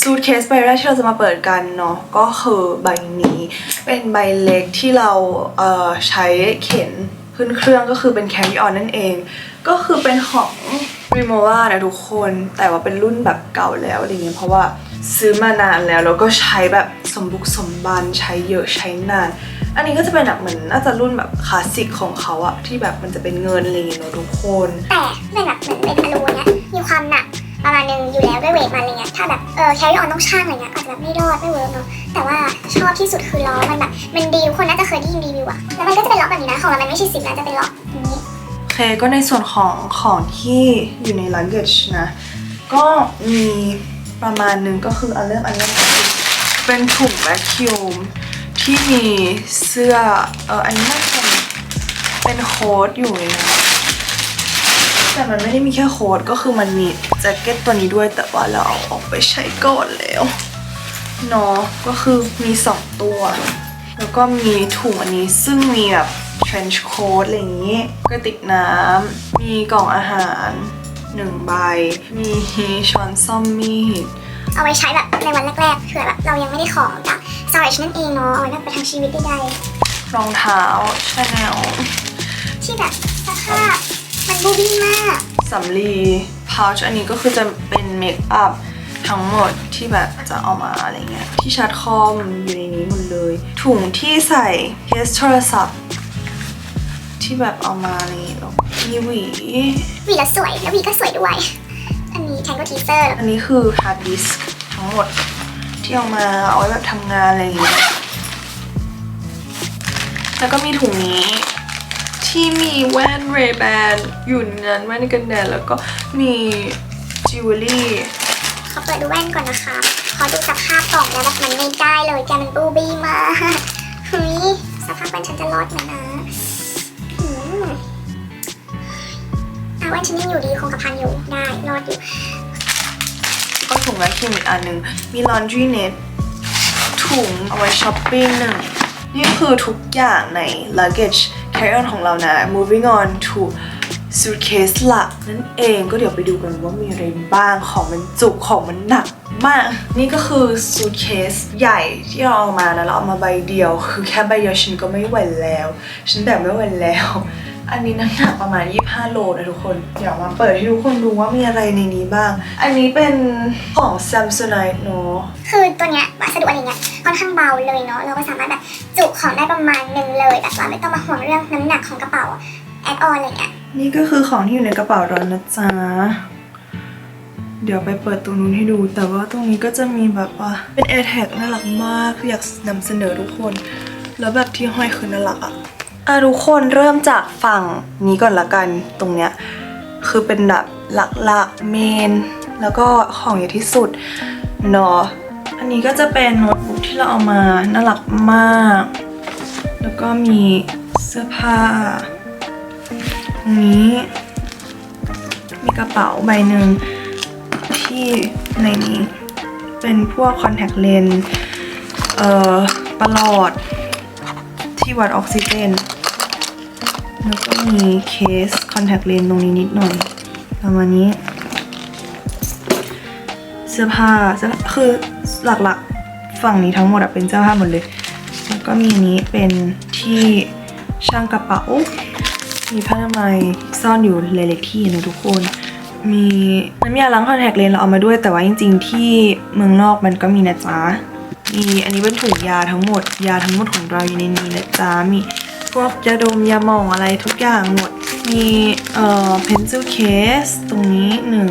ซูทเคสใบแรกที่เราจะมาเปิดกันเนาะก็คือใบนี้ เป็นใบเล็กที่เราเอ่อใช้เข็นขึ้นเครื่องก็คือเป็น carry on นั่นเอง ก็คือเป็นของ r e m o v a นะทุกคนแต่ว่าเป็นรุ่นแบบเก่าแล้วอะไรเงี้ยเพราะว่าซื้อมานานแล้วแล้วก็ใช้แบบสมบุกสมบันใช้เยอะใช้นาน อันนี้ก็จะเป็นแบบเหมือนน่าจะรุ่นแบบคลาสสิกของเขาอะที่แบบมันจะเป็นเงินอะไรอย่างเงี้ยเนอะทุกคน แต่เป็นแบบเหมือนเป็นอลูเนี้ยมีความหนัก ประมาณนึงอยู่แล้วด้วยเวทมันอะไรเงี้ยถ้าแบบเออแคริออนต้องช่างอะไรเงี้ยอาจจะแบบไม่รอดไม่เวิร์กเนาะแต่ว่าชอบที่สุดคือล้อมันแบบมันดีทุกคนน่าจะเคยได้ยินรีวิวอะแล้วมันก็จะเป็นล้อแบบนี้นะของเรามันไม่ใช่สิบนะจะเป็นล้ออย่างนี้โอเคก็ในส่วนของของที่อยู่ใน luggage นะ ก็มีประมาณหนึงก็คืออันเริ่มอันแรกก่อนเป็นถุงแวคคิวมที่มีเสื้อเอออันนี้น่าจะเป็นโค้ดอยู่เลยนะแต่มันไม่ได้มีแค่โค้ดก็คือมันมี แจ็คเก็ตตัวนี้ด้วยแต่ว่าเราเอาออกไปใช้ก่อนแล้วเนาะก็คือมีสองตัว แล้วก็มีถุงอันนี้ซึ่งมีแบบ trench coat อะไรอย่างนี้กระติกน้ำมีกล่องอาหารหนึ่งใบ มีช้อนซ่อมมีดเอาไว้ใช้แบบในวันแรกๆเผื่อแบบเรายังไม่ได้ของจาก storage นั่นเองเนาะเอาไว้แบบไปทางชีวิตได้รองเท้าชาแนลๆที่แบบสภาพมันบูบี้มากสำลี พาวช์อันนี้ก็คือจะเป็นเมคอัพทั้งหมดที่แบบจะเอามาอะไรเงี้ยที่ชาร์จคอมอยู่ในนี้หมดเลย ถุงที่ใส่เคสโทรศัพท์ ที่แบบเอามาอะไรเงี้ยแล้วมีหวีวีละสวยแล้ววีก็สวยด้วย อันนี้แทงก็ทีเซอร์อันนี้คือฮาร์ดดิสก์ทั้งหมดที่เอามาเอาไว้แบบทำงานอะไรอย่างเงี้ยแล้วก็มีถุงนี้ ที่มีแว่นเรแบนอยู่ในนั้นแว่นกันแดดแล้วก็มีจิวเวลรี่ขอเปิดดูแว่นก่อนนะคะ ขอดูสภาพกล่องแล้วแบบมันไม่ได้เลยแกมันบูบี้มากเฮ้ยสภาพแว่นฉันจะรอดไหมนะหืมอะแว่นฉันยังอยู่ดีคงกระพันอยู่ได้รอดอยู่ก็ถุงแวคคิมอีกอันหนึ่งมี laundry net ถุงเอาไว้ช้อปปิ้งหนึ่งนี่คือทุกอย่างใน luggage carry on ของเรานะ moving on to suitcase หลักนั่นเองก็เดี๋ยวไปดูกันว่ามีอะไรบ้างของมันจุกของมันหนักมาก นี่ก็คือ suitcase ใหญ่ที่เราเอามานะเราเอามาใบเดียว คือแค่ใบเดียวฉันก็ไม่ไหวแล้ว ฉันแบบไม่ไหวแล้ว อันนี้น้ำหนักประมาณ 25 โลนะทุกคน เดี๋ยวมาเปิดให้ทุกคนดูว่ามีอะไรในนี้บ้าง อันนี้เป็นของ Samsonite เนอะคือตัวเนี้ยวัสดุอะไรเงี้ยค่อนข้างเบาเลยเนาะเราก็สามารถแบบจุของได้ประมาณหนึ่งเลยแบบว่าไม่ต้องมาห่วงเรื่องน้ำหนักของกระเป๋าแอดออนอะไรเงี้ยนี่ก็คือของที่อยู่ในกระเป๋าเรานะจ๊ะ เดี๋ยวไปเปิดตรงนู้นให้ดู แต่ว่าตรงนี้ก็จะมีแบบว่าเป็น AirTag น่ารักมากคืออยากนำเสนอทุกคน แล้วแบบที่ห้อยคือน่ารักอะ อะทุกคนเริ่มจากฝั่งนี้ก่อนละกันตรงเนี้ยคือเป็นแบบหลักๆเมน แล้วก็ของใหญ่ที่สุดเนาะอันนี้ก็จะเป็นโน้ตบุ๊กที่เราเอามาน่ารักมาก แล้วก็มีเสื้อผ้าตรงนี้ มีกระเป๋าใบหนึ่งที่ในนี้เป็นพวกคอนแทคเลนส์เอ่อประหลอดที่วัดออกซิเจน แล้วก็มีเคสคอนแทคเลนส์ตรงนี้นิดหน่อยประมาณนี้ เสื้อผ้าเสื้อคือหลักๆฝั่งนี้ทั้งหมดอะเป็นเสื้อผ้าหมดเลย แล้วก็มีนี้เป็นที่ช่างกระเป๋า มีผ้าอนามัยซ่อนอยู่หลายๆที่นะทุกคนมีน้ำยาล้างคอนแทคเลนส์เราเอามาด้วย แต่ว่าจริง ๆ ที่เมืองนอกมันก็มีนะจ๊ะมีอันนี้เป็นถุงยาทั้งหมด ยาทั้งหมดของเราอยู่ในนี้นะจ๊ะมี พวกยาดมยาหม่องอะไรทุกอย่างหมด มีเอ่อ pencil case ตรงนี้หนึ่ง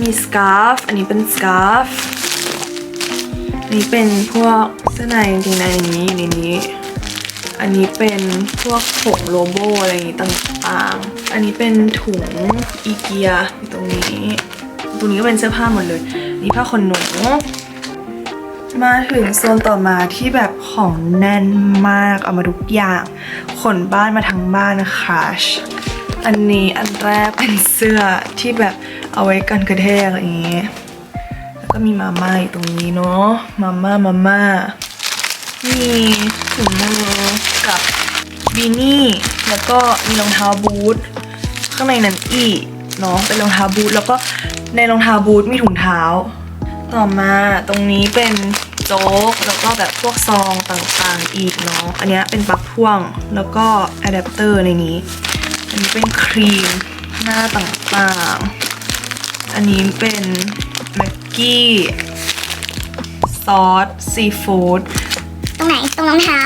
มีสก a ร์ฟอันนี้เป็นสก a ร์ฟนนี้เป็นพวกเสื้อในกางเกงในนี้อยู่ในนี้ อันนี้เป็นพวกผงโลโบอะไรอย่างงี้ต่างๆ อันนี้เป็นถุงอีเกียตรงนี้ ตรงนี้ก็เป็นเสื้อผ้าหมดเลย นี่ผ้าขนหนู มาถึงโซนต่อมาที่แบบของแน่นมากเอามาทุกอย่าง ขนบ้านมาทั้งบ้านนะคะอันนี้อันแรกเป็นเสื้อที่แบบเอาไว้กันกระแทกอะไรอย่างเงี้ยแล้วก็มีมาม่าอยู่ตรงนี้เนาะมาม่ามาม่ามีถุงมือกับบีนี่ แล้วก็มีรองเท้าบูทข้างในนั้นอีกเนาะเป็นรองเท้าบูทแล้วก็ในรองเท้าบูทมีถุงเท้า ต่อมาตรงนี้เป็น โจ๊ก แล้วก็แบบพวกซองต่างๆอีกเนาะ อันเนี้ยเป็นปลั๊กพ่วง แล้วก็อะแดปเตอร์ในนี้ อันนี้เป็นครีมหน้าต่างๆ อันนี้เป็นแม็กกี้ซอสซีฟู้ด ตรงไหน ตรงรองเท้า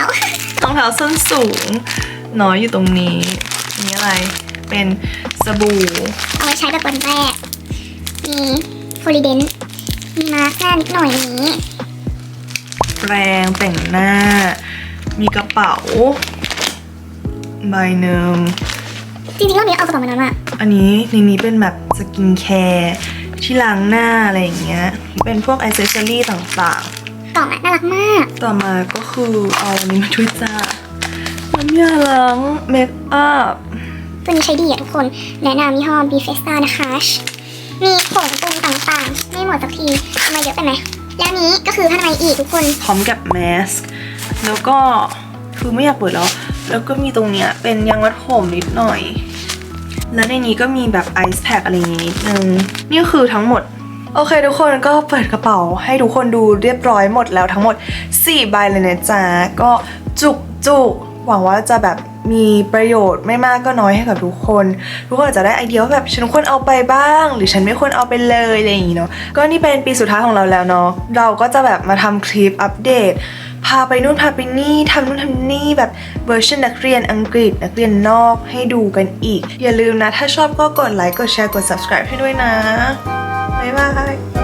รองเท้าส้นสูงน้อยอยู่ตรงนี้อันนี้อะไร เป็นสบู่ เอาไว้ใช้แบบวันแรก มีโฟลิเดนมีมาสก์หน้านิดหน่อยนี้ แปรงแต่งหน้า มีกระเป๋าใบหนึ่งจริงๆรอบนี้เอากระเป๋ามานานมากอันนี้ในนี้เป็นแบบสกินแคร์ที่ล้างหน้าอะไรอย่างเงี้ย เป็นพวกอ c เซสซอรี่ต่างกล่องอะน่ารักมากๆต่อมาก็คือเอาอันนี้มาช่วยจ้าน้ำยาล้างเมคอัพตัวนี้ใช้ดีอะทุกคน แนะนำยี่ห้อ b f e s t a นะคะ มีผงปรุงต่างๆ ไม่หมดสักทีทำไมเยอะไปไหม แล้วนี้ก็คือผ้าทำไมยอีกทุกคนพร้อมกับแมสก์แล้วก็คือไม่อยากเปิดแล้ว แล้วก็มีตรงเนี้ยเป็นยางวัดผมนิดหน่อย แล้วในนี้ก็มีแบบไอซ์แพคอะไรอย่างงี้นิดนึงนี่คือทั้งหมดโอเคทุกคนก็เปิดกระเป๋าให้ทุกคนดูเรียบร้อยหมดแล้วทั้งหมด 4 ใบเลยนะจ๊ะ ก็จุกจุกหวังว่าจะแบบ มีประโยชน์ไม่มากก็น้อยให้กับทุกคน ทุกคนอาจจะได้ไอเดียว่าแบบฉันควรเอาไปบ้าง หรือฉันไม่ควรเอาไปเลยอะไรอย่างงี้เนาะก็นี่เป็นปีสุดท้ายของเราแล้วเนาะเราก็จะแบบมาทำคลิปอัปเดตพาไปนู่นพาไปนี่ทำนู่นทำนี่แบบเวอร์ชันนักเรียนอังกฤษ นักเรียนนอกให้ดูกันอีก อย่าลืมนะ ถ้าชอบก็กดไลค์กดแชร์กด subscribe ให้ด้วยนะบ๊ายบาย